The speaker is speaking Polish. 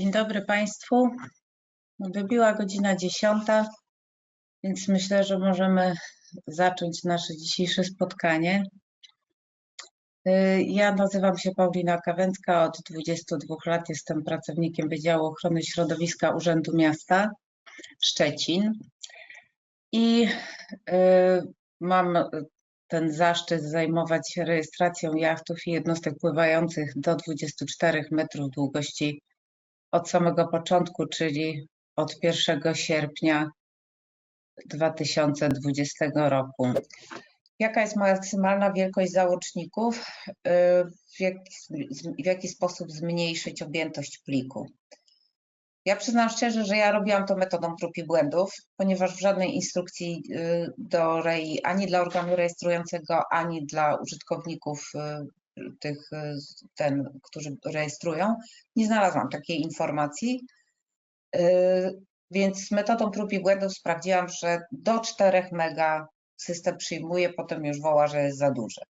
Dzień dobry Państwu. Wybiła godzina 10, więc myślę, że możemy zacząć nasze dzisiejsze spotkanie. Y, Ja nazywam się Paulina Kawęcka, od 22 lat jestem pracownikiem Wydziału Ochrony Środowiska Urzędu Miasta Szczecin i y, mam ten zaszczyt zajmować się rejestracją jachtów i jednostek pływających do 24 metrów długości od samego początku, czyli od 1 sierpnia 2020 roku. Jaka jest maksymalna wielkość załączników? Y, W jaki, w jaki sposób zmniejszyć objętość pliku? Ja przyznam szczerze, że ja robiłam to metodą prób i błędów, ponieważ w żadnej instrukcji y, do REI, ani dla organu rejestrującego, ani dla użytkowników y, tych, y, ten, którzy rejestrują, nie znalazłam takiej informacji. Y, Więc metodą prób i błędów sprawdziłam, że do 4 mega system przyjmuje, potem już woła, że jest za duże.